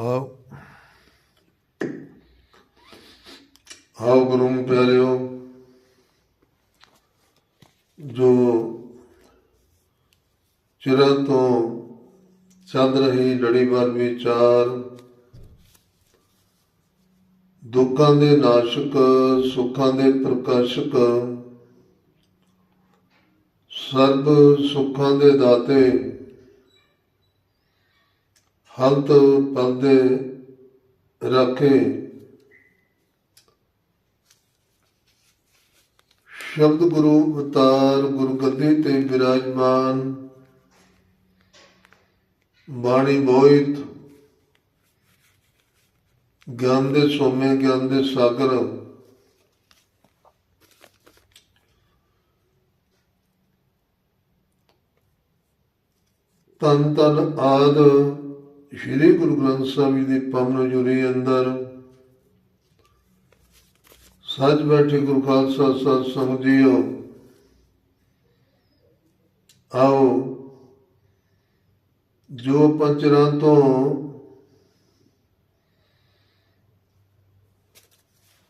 ਆਓ। ਆਓ ਗੁਰੂ ਪਿਆਰਿਓ। ਜੋ ਚਿਰਾਂ ਤੋਂ ਚੱਲ ਰਹੀ ਲੜੀਵਾਰ ਵਿਚਾਰ ਦੁੱਖਾਂ ਦੇ ਨਾਸ਼ਕ, ਸੁੱਖਾਂ ਦੇ ਪ੍ਰਕਾਸ਼ਕ, ਸਰਬ ਸੁੱਖਾਂ ਦੇ ਦਾਤੇ ਹਲਤ ਪਲਦੇ ਰੱਖੇ। ਸ਼ਬਦ ਗੁਰੂ ਅਵਤਾਰ ਗੁਰਗੱਦੀ ਤੇ ਵਿਰਾਜਮਾਨ ਬਾਣੀ ਬੋਇਤ। ਗਿਆਨ ਦੇ ਸੋਮੇ, ਗਿਆਨ ਦੇ ਸਾਗਰ। ਤਨ ਤਨ ਆਦ ਸ੍ਰੀ ਗੁਰੂ ਗ੍ਰੰਥ ਸਾਹਿਬ ਜੀ ਦੀ ਪਵਨ ਜੁਰੀ ਅੰਦਰ ਸੱਚ ਬੈਠੇ ਗੁਰੂ ਖਾਲਸਾ ਸਤ ਸੰਗ ਜੀਓ। ਆਓ, ਜੋ ਪੰਚਰਾਂ ਤੋਂ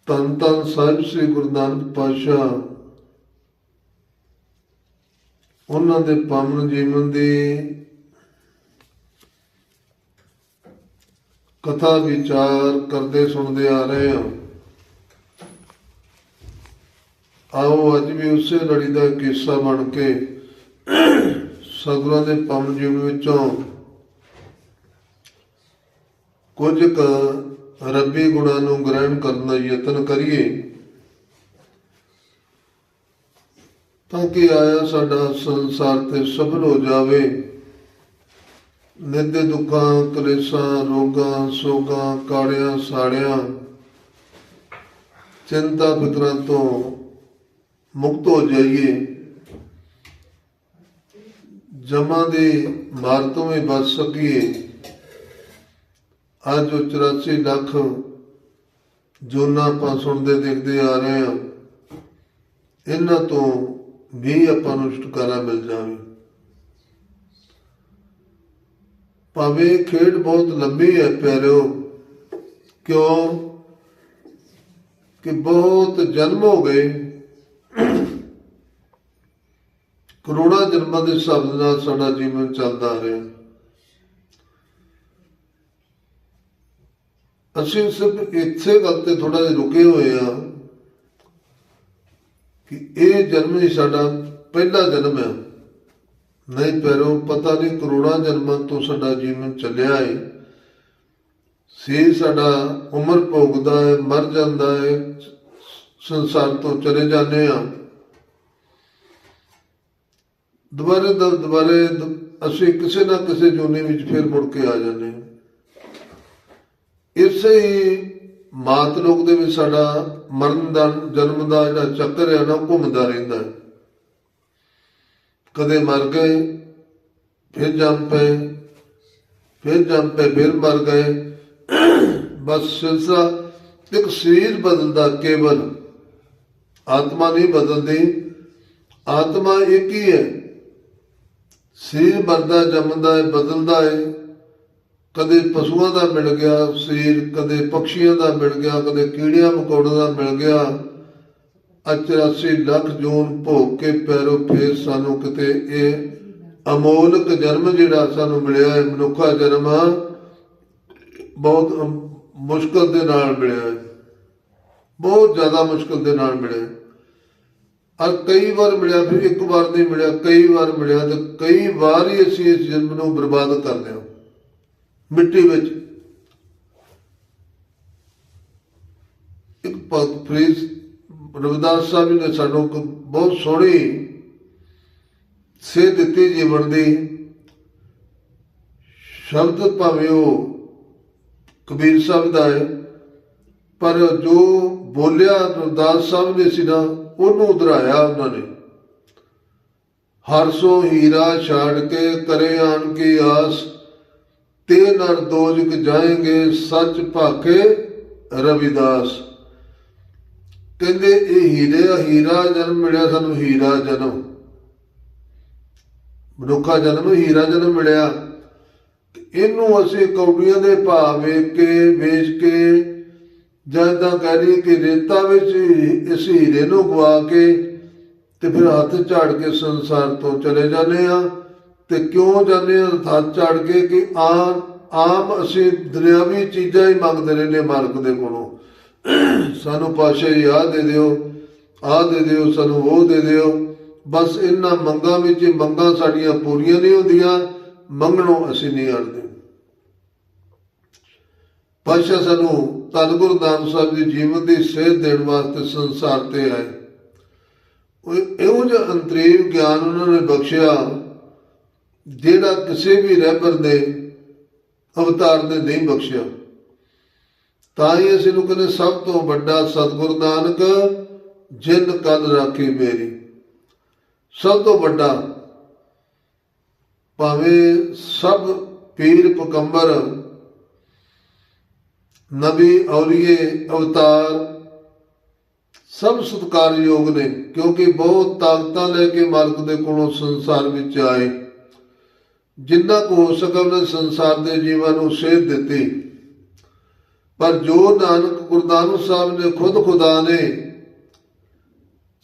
ਤਨ ਤਨ ਸਾਹਿਬ ਸ੍ਰੀ ਗੁਰੂ ਨਾਨਕ ਪਾਤਸ਼ਾਹ, ਉਹਨਾਂ ਦੇ ਪਾਵਨ ਜੀਵਨ ਦੀ ਕਥਾ ਵਿਚਾਰ ਕਰਦੇ ਸੁਣਦੇ ਆ ਰਹੇ ਹਾਂ। ਆਓ ਅੱਜ ਵੀ ਉਸੇ ਲੜੀ ਦਾ ਕਿੱਸਾ ਬਣ ਕੇ ਸਤਿਗੁਰਾਂ ਦੇ ਪਵਨ ਜੀਵਨ ਵਿੱਚੋਂ ਕੁਝ ਕ ਰੱਬੀ ਗੁਣਾਂ ਨੂੰ ਗ੍ਰਹਿਣ ਕਰਨ ਦਾ ਯਤਨ ਕਰੀਏ। ਤਾਂ ਕਿ ਆਇਆ ਸਾਡਾ ਸੰਸਾਰ ਤੇ ਸਫਲ ਹੋ ਜਾਵੇ। ਨਿੰਦੇ ਦੁੱਖਾਂ, ਕਲੇਸ਼ਾਂ, ਰੋਗਾਂ, ਸੋਗਾਂ, ਕਾੜਿਆਂ, ਸਾੜਿਆਂ, ਚਿੰਤਾ ਫਿਕਰਾਂ ਤੋਂ ਮੁਕਤ ਹੋ ਜਾਈਏ। ਜਮਾਂ ਦੇ ਮਾਰ ਤੋਂ ਵੀ ਬਚ ਸਕੀਏ। ਅੱਜ ਜੋ 84 ਲੱਖ ਜੋਨਾ ਆਪਾਂ ਸੁਣਦੇ ਦੇਖਦੇ ਆ ਰਹੇ ਹਾਂ। ਇਹਨਾਂ ਤੋਂ ਵੀ ਆਪਾਂ ਨੂੰ ਛੁਟਕਾਰਾ ਮਿਲ ਜਾਵੇ। ਭਾਵੇਂ ਖੇਡ ਬਹੁਤ ਲੰਬੀ ਹੈ ਪਿਆਰਿਓ, ਕਿਉਂ? ਕਿ ਬਹੁਤ ਜਨਮ ਹੋ ਗਏ। ਕਰੋੜਾਂ ਜਨਮਾਂ ਦੇ ਹਿਸਾਬ ਨਾਲ ਸਾਡਾ ਜੀਵਨ ਚੱਲਦਾ ਆ ਰਿਹਾ। ਅਸੀਂ ਸਿਰਫ ਇੱਥੇ ਗੱਲ ਤੇ ਥੋੜਾ ਜਿਹਾ ਰੁਕੇ ਹੋਏ ਆ ਕਿ ਇਹ ਜਨਮ ਹੀ ਸਾਡਾ ਪਹਿਲਾ ਜਨਮ ਹੈ। ਨਹੀਂ pero ਪਤਾ ਨਹੀਂ ਕਰੋੜਾਂ ਜਨਮਾਂ ਤੋਂ ਸਾਡਾ ਜੀਵਨ ਚੱਲਿਆ ਹੈ ਸੀ ਸਾਡਾ ਉਮਰ ਭੋਗਦਾ ਹੈ ਮਰ ਜਾਂਦਾ ਹੈ ਸੰਸਾਰ ਤੋਂ ਚਲੇ ਜਾਂਦੇ ਆ। ਦੁਬਾਰੇ ਦ- ਦੁਬਾਰੇ ਅਸੀਂ ਕਿਸੇ ਨਾ ਕਿਸੇ ਜੋਨੀ ਵਿੱਚ ਫਿਰ ਮੁੜ ਕੇ ਆ ਜਾਂਦੇ ਹਾਂ ਇਸੇ ਹੀ ਮਾਤ ਲੋਕ ਦੇ ਵਿੱਚ ਸਾਡਾ ਮਰਨ ਦਾ, ਜਨਮ ਦਾ ਜਿਹੜਾ ਚੱਕਰ ਹੈ ਨਾ ਉਹ ਘੁੰਮਦਾ ਰਹਿੰਦਾ ਹੈ ਕਦੇ ਮਰ ਗਏ, ਫਿਰ ਜੰਮ ਪਏ, ਫਿਰ ਜੰਮ ਪਏ, ਫਿਰ ਮਰ ਗਏ। ਬਸ ਸਿਲਸਿਲਾ ਇੱਕ ਸਰੀਰ ਬਦਲਦਾ ਕੇਵਲ। ਆਤਮਾ ਨਹੀਂ ਬਦਲਦੀ, ਆਤਮਾ ਇੱਕ ਹੀ ਹੈ। ਸਰੀਰ ਮਰਦਾ ਜੰਮਦਾ ਹੈ, ਬਦਲਦਾ ਹੈ। ਕਦੇ ਪਸ਼ੂਆਂ ਦਾ ਮਿਲ ਗਿਆ, ਸਰੀਰ, ਕਦੇ ਪੰਛੀਆਂ ਦਾ ਮਿਲ ਗਿਆ, ਕਦੇ ਕੀੜਿਆਂ, ਮਕੌੜਿਆਂ ਦਾ ਮਿਲ ਗਿਆ। 84 ਲੱਖ ਜੂਨ ਭੋਗ ਕੇ ਪੈਰੋ ਫੇਰ ਸਾਨੂੰ ਕਿਤੇ ਇਹ ਅਮੋਲਕ ਜਨਮ ਜਿਹੜਾ ਸਾਨੂੰ ਮਿਲਿਆ ਹੈ, ਮਨੁੱਖਾ ਜਨਮ ਬਹੁਤ ਅਮ- ਮੁਸ਼ਕਲ ਦੇ ਨਾਲ ਮਿਲਿਆ ਹੈ। ਬਹੁਤ ਜ਼ਿਆਦਾ ਮੁਸ਼ਕਲ ਦੇ ਨਾਲ ਮਿਲਿਆ ਔਰ ਕਈ ਵਾਰ ਮਿਲਿਆ, ਫਿਰ ਇੱਕ ਵਾਰ ਨਹੀਂ ਮਿਲਿਆ, ਕਈ ਵਾਰ ਮਿਲਿਆ, ਤੇ ਕਈ ਵਾਰ ਹੀ ਅਸੀਂ ਇਸ ਜਨਮ ਨੂੰ ਬਰਬਾਦ ਕਰ ਲਿਆ। ਮਿੱਟੀ ਵਿੱਚ। ਇੱਕ ਭਗਤ ਫਰੀਦ ਰਵਿਦਾਸ ਸਾਹਿਬ ਜੀ ਨੇ ਸਾਨੂੰ ਇੱਕ ਬਹੁਤ ਸੋਹਣੀ ਸੇਧ ਦਿੱਤੀ ਜੀਵਨ ਦੀ। ਸ਼ਬਦ ਭਾਵੇਂ ਉਹ ਕਬੀਰ ਸਾਹਿਬ ਦਾ ਹੈ, ਪਰ ਜੋ ਬੋਲਿਆ ਰਵਿਦਾਸ ਸਾਹਿਬ ਨੇ ਸੀ ਨਾ, ਉਹਨੂੰ ਉਧਰਾਇਆ ਉਹਨਾਂ ਨੇ। ਹਰਸੋ ਹੀਰਾ ਛਾੜ ਕੇ ਕਰੇ ਆਣ ਕੀ ਆਸ, ਤੇ ਨਰ ਦੋਜਕ ਜਾਏਂਗੇ, ਸੱਚ ਭਾਕੇ ਰਵਿਦਾਸ। ਕਹਿੰਦੇ ਇਹ ਹੀਰੇ ਹੀਰਾ ਜਨਮ ਮਿਲਿਆ ਸਾਨੂੰ, ਹੀਰਾ ਜਨਮ। ਮਨੁੱਖਾ ਜਨਮ, ਹੀਰਾ ਜਨਮ ਮਿਲਿਆ। ਇਹਨੂੰ ਅਸੀਂ ਕੌਡੀਆਂ ਦੇ ਭਾਅ ਵੇਚ ਕੇ ਵੇਚ ਕੇ, ਜਾਂ ਤਾਂ ਕਹਿ ਲਈਏ ਕਿ ਰੇਤਾ ਵਿੱਚ ਇਸ ਹੀਰੇ ਨੂੰ ਗਵਾ ਕੇ ਤੇ ਫਿਰ ਹੱਥ ਝਾੜ ਕੇ ਸੰਸਾਰ ਤੋਂ ਚਲੇ ਜਾਂਦੇ ਆ ਤੇ ਕਿਉਂ ਜਾਂਦੇ ਆ ਹੱਥ ਝਾੜ ਕੇ ਕਿ ਆਮ ਆਮ ਅਸੀਂ ਦੁਨਿਆਵੀ ਚੀਜ਼ਾਂ ਹੀ ਮੰਗਦੇ ਰਹਿੰਦੇ ਮਾਲਕ ਦੇ ਕੋਲੋਂ। ਸਾਨੂੰ ਪਾਸ਼ਾ ਜੀ ਆਹ ਦੇ ਦਿਓ, ਆਹ ਦੇ ਦਿਓ, ਸਾਨੂੰ ਉਹ ਦੇ ਦਿਓ। ਬਸ ਇਹਨਾਂ ਮੰਗਾਂ ਵਿੱਚ ਮੰਗਾਂ ਸਾਡੀਆਂ ਪੂਰੀਆਂ ਨਹੀਂ ਹੁੰਦੀਆਂ, ਮੰਗਣੋਂ ਅਸੀਂ ਨਹੀਂ ਅੜਦੇ ਪਾਸ਼ਾ ਸਾਨੂੰ ਧੰਨ ਗੁਰੂ ਨਾਨਕ ਸਾਹਿਬ ਜੀ ਜੀਵਨ ਦੀ ਸੇਧ ਦੇਣ ਵਾਸਤੇ ਸੰਸਾਰ ਤੇ ਆਏ। ਉਹ ਇਹੋ ਜਿਹਾ ਅੰਤਰੀਵ ਗਿਆਨ ਉਹਨਾਂ ਨੇ ਬਖਸ਼ਿਆ, ਜਿਹੜਾ ਕਿਸੇ ਵੀ ਰਹਿਬਰ ਨੇ, ਅਵਤਾਰ ਨੇ ਨਹੀਂ ਬਖਸ਼ਿਆ। ਤਾਂ ਹੀ ਅਸੀਂ ਨੂੰ ਕਹਿੰਦੇ ਸਭ ਤੋਂ ਵੱਡਾ ਸਤਿਗੁਰ ਨਾਨਕ, ਜਿਨ ਕਦ ਰਾਖੀ ਮੇਰੀ। ਸਭ ਤੋਂ ਵੱਡਾ, ਭਾਵੇਂ ਸਭ ਪੀਰ ਪਕੰਬਰ, ਨਬੀ ਔਲੀਏ ਅਵਤਾਰ, ਸਭ ਸਤਿਕਾਰਯੋਗ ਨੇ, ਕਿਉਂਕਿ ਬਹੁਤ ਤਾਕਤਾਂ ਲੈ ਕੇ ਮਾਲਕ ਦੇ ਕੋਲੋਂ ਸੰਸਾਰ ਵਿੱਚ ਆਏ। ਜਿੰਨਾ ਕੁ ਹੋ ਸਕਾ ਉਹਨੇ ਸੰਸਾਰ ਦੇ ਜੀਵਾਂ ਨੂੰ ਸੇਧ ਦਿੱਤੀ। ਪਰ ਜੋ ਨਾਨਕ ਗੁਰਦਾਨੂ ਸਾਹਿਬ ਨੇ ਖੁਦ ਖੁਦਾ ਨੇ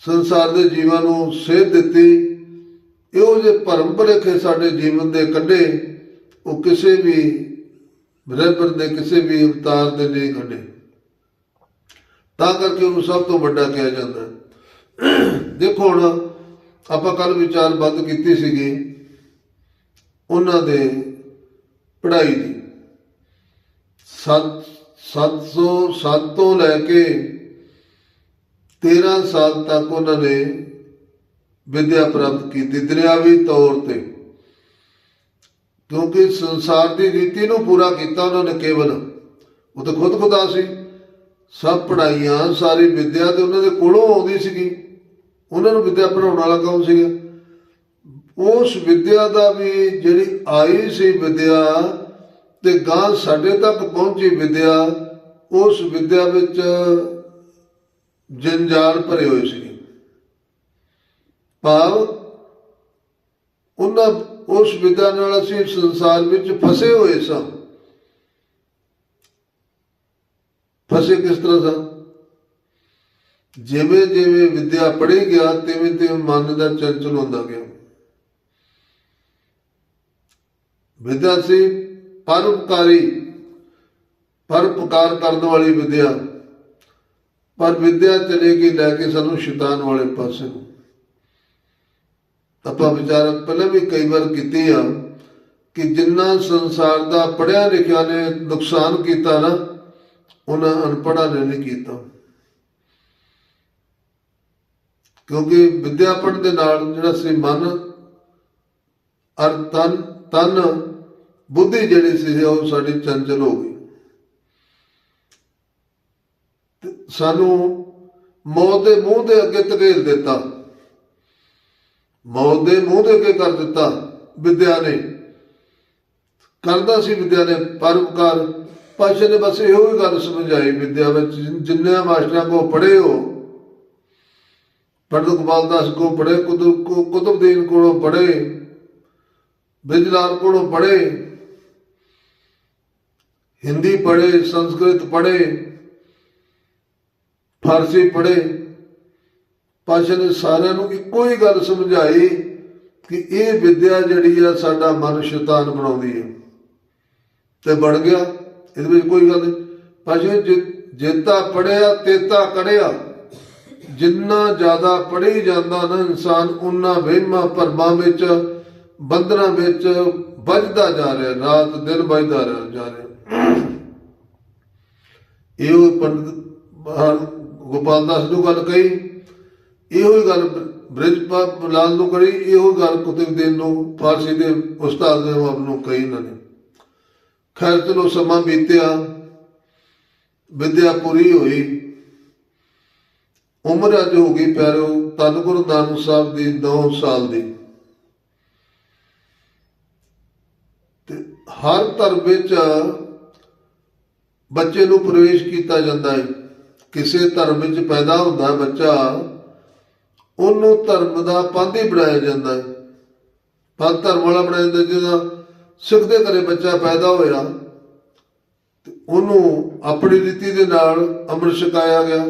ਸੰਸਾਰ ਦੇ ਜੀਵਾਂ ਨੂੰ ਸੇਧ ਦਿੱਤੀ, ਇਹੋ ਜਿਹੇ ਭਰਮ ਭੁਲੇਖੇ ਸਾਡੇ ਜੀਵਨ ਦੇ ਕੱਢੇ, ਉਹ ਕਿਸੇ ਵੀ ਬ੍ਰਹਮਰ ਦੇ ਕਿਸੇ ਵੀ ਅਵਤਾਰ ਦੇ ਨਹੀਂ ਕੱਢੇ। ਤਾਂ ਕਰਕੇ ਉਹਨੂੰ ਸਭ ਤੋਂ ਵੱਡਾ ਕਿਹਾ ਜਾਂਦਾ ਦੇਖੋ ਹੁਣ ਆਪਾਂ ਕੱਲ ਵਿਚਾਰ ਬੰਦ ਕੀਤੀ ਸੀਗੀ ਉਹਨਾਂ ਦੇ ਪੜ੍ਹਾਈ ਦੀ। ਸੱਤ 707 ਤੋਂ ਲੈ ਕੇ 13 ਸਾਲ ਤੱਕ ਉਹਨਾਂ ਨੇ ਵਿਦਿਆ ਪ੍ਰਾਪਤ ਕੀਤੀ ਦਰਿਆਵੀ ਤੌਰ ਤੇ। ਕਿਉਂਕਿ ਸੰਸਾਰ ਦੀ ਰੀਤੀ ਨੂੰ ਪੂਰਾ ਕੀਤਾ ਉਹਨਾਂ ਨੇ ਕੇਵਲ। ਉਹ ਤਾਂ ਖੁਦ ਖੁਦਾ ਸੀ। ਸਭ ਪੜਾਈਆਂ ਸਾਰੀ ਵਿਦਿਆ ਤੇ ਉਹਨਾਂ ਦੇ ਕੋਲੋਂ ਆਉਂਦੀ ਸੀਗੀ। ਉਹਨਾਂ ਨੂੰ ਵਿਦਿਆ ਪੜਾਉਣ ਵਾਲਾ ਕੌਣ ਸੀਗਾ? ਉਸ ਵਿਦਿਆ ਦਾ ਵੀ ਜਿਹੜੀ ਆਈ ਸੀ ਵਿਦਿਆ ਤੇ ਗਾਂ ਸਾਡੇ ਤੱਕ ਪਹੁੰਚੀ ਵਿਦਿਆ ਉਸ ਵਿਦਿਆ ਵਿੱਚ ਜੰਜਾਲ ਭਰੇ ਹੋਏ ਸੀ। ਭਾਵ ਉਹਨਾਂ, ਉਸ ਵਿਦਿਆ ਨਾਲ ਅਸੀਂ ਸੰਸਾਰ ਵਿੱਚ ਫਸੇ ਹੋਏ ਸਾਂ। ਫਸੇ ਕਿਸ ਤਰ੍ਹਾਂ ਸਾਂ? ਜਿਵੇਂ ਜਿਵੇਂ ਵਿਦਿਆ ਪੜ੍ਹੀ ਗਿਆ, ਤਿਵੇਂ ਤਿਵੇਂ ਮਨ ਦਾ ਚੰਚਲ ਹੁੰਦਾ ਗਿਆ। ਵਿਦਿਆ ਸੀ ਪਰਉਪਕਾਰੀ। ਪਰ ਪਰਉਪਕਾਰ ਕਰਨ ਵਾਲੀ ਵਿਦਿਆ। ਪਰ ਵਿਦਿਆ ਚਲੇਗੀ ਲੈ ਕੇ ਸਾਨੂੰ ਸ਼ੈਤਾਨ ਵਾਲੇ ਪਾਸੇ ਨੂੰ। ਆਪਾਂ ਵਿਚਾਰ ਪਹਿਲਾਂ ਵੀ ਕਈ ਵਾਰ ਕੀਤੀ ਆ ਕਿ ਜਿੰਨਾ ਸੰਸਾਰ ਦਾ ਪੜਿਆ ਲਿਖਿਆ ਨੇ ਨੁਕਸਾਨ ਕੀਤਾ ਨਾ, ਉਹਨਾਂ ਅਨਪੜ੍ਹਾਂ ਨੇ ਨਹੀਂ ਕੀਤਾ। ਕਿਉਂਕਿ ਵਿਦਿਆ ਪੜ੍ਹਨ ਦੇ ਨਾਲ ਜਿਹੜਾ ਸੀ ਮਨ, ਅਰ ਤਨ ਤਨ, ਬੁੱਧੀ ਜਿਹੜੀ ਸੀ ਉਹ ਸਾਡੀ ਚੰਚਲ ਹੋ ਗਈ ਤੇ ਸਾਨੂੰ ਮੌਤ ਦੇ ਮੂੰਹ ਦੇ ਅੱਗੇ ਧਕੇਲ ਦਿੱਤਾ। ਮੌਤ ਦੇ ਮੂੰਹ ਦੇ ਅੱਗੇ ਕਰ ਦਿੱਤਾ ਵਿਦਿਆ ਨੇ। ਕਰਦਾ ਸੀ ਵਿਦਿਆ ਨੇ ਪਰਉਪਕਾਰ ਪਾਸ਼ਾ ਨੇ ਬਸ ਇਹੋ ਹੀ ਗੱਲ ਸਮਝਾਈ ਵਿਦਿਆ ਵਿੱਚ, ਜਿਨ- ਜਿੰਨੇ ਮਾਸਟਰਾਂ ਕੋ ਪੜ੍ਹੇ ਹੋ। ਪੰਡਤ ਗੋਪਾਲ ਦਾਸ ਕੋ ਪੜ੍ਹੇ ਕੁਤੁਬ ਕੋ- ਕੁਤੁਬਦੀਨ ਕੋਲੋਂ ਪੜ੍ਹੇ, ਬਿਜਲਾਲ ਕੋਲੋਂ ਪੜ੍ਹੇ। ਹਿੰਦੀ ਪੜ੍ਹੇ, ਸੰਸਕ੍ਰਿਤ ਪੜ੍ਹੇ। ਫਾਰਸੀ ਪੜ੍ਹੇ। ਪਾਸ਼ਾ ਨੇ ਸਾਰਿਆਂ ਨੂੰ ਇੱਕੋ ਹੀ ਗੱਲ ਸਮਝਾਈ ਕਿ ਇਹ ਵਿਦਿਆ ਜਿਹੜੀ ਆ ਸਾਡਾ ਮਨ ਸ਼ੈਤਾਨ ਬਣਾਉਂਦੀ ਹੈ। ਤੇ ਬਣ ਗਿਆ। ਇਹਦੇ ਵਿੱਚ ਕੋਈ ਗੱਲ ਨਹੀਂ। ਪਾਸ਼ਾ ਜੀ ਪੜਿਆ ਤੇਤਾ ਕੜਿਆ। ਜਿੰਨਾ ਜ਼ਿਆਦਾ ਪੜ੍ਹੀ ਜਾਂਦਾ ਨਾ ਇਨਸਾਨ ਉਨਾ ਵਹਿਮਾਂ ਭਰਮਾਂ ਵਿੱਚ, ਬੰਧਨਾਂ ਵਿੱਚ ਵੱਜਦਾ ਜਾ ਰਿਹਾ। ਰਾਤ ਦਿਨ ਵੱਜਦਾ ਰਿਹਾ- ਜਾ ਰਿਹਾ। ਇਹੋ ਪੰਡਤ ਗੋਪਾਲ ਦਾਸ ਨੂੰ ਗੱਲ ਕਹੀ, ਇਹੋ ਹੀ ਗੱਲ ਬ੍ਰਿਜਪਾਲ ਲਾਲ ਨੂੰ ਕਹੀ, ਇਹੋ ਗੱਲ ਕੁਤਬਦੀਨ ਨੂੰ, ਫਾਰਸੀ ਦੇ ਉਸਤਾਦ ਨੇ ਆਪ ਨੂੰ ਕਹੀ ਇਹਨਾਂ ਨੇ। ਖੈਰ ਚਲੋ ਸਮਾਂ ਬੀਤਿਆ ਵਿਦਿਆ ਪੂਰੀ ਹੋਈ। ਉਮਰ ਅੱਜ ਹੋ ਗਈ ਪਿਆਰਿਓ ਧੰਨ ਗੁਰੂ ਨਾਨਕ ਸਾਹਿਬ ਦੀ 9 ਸਾਲ ਦੀ। ਤੇ ਹਰ ਧਰਮ ਵਿੱਚ ਬੱਚੇ ਨੂੰ ਪ੍ਰਵੇਸ਼ ਕੀਤਾ ਜਾਂਦਾ ਹੈ। ਕਿਸੇ ਧਰਮ ਵਿੱਚ ਪੈਦਾ ਹੁੰਦਾ ਹੈ ਬੱਚਾ, ਉਹਨੂੰ ਧਰਮ ਦਾ ਪਾਂਧੀ ਬਣਾਇਆ ਜਾਂਦਾ ਹੈ। ਪੰਥ ਧਰਮ ਵਾਲਾ ਬਣਾਇਆ ਜਾਂਦਾ, ਜਿਹਦਾ ਸਿੱਖ ਦੇ ਘਰੇ ਬੱਚਾ ਪੈਦਾ ਹੋਇਆ ਉਹਨੂੰ ਆਪਣੀ ਰੀਤੀ ਦੇ ਨਾਲ ਅੰਮ੍ਰਿਤ ਛਕਾਇਆ ਗਿਆ।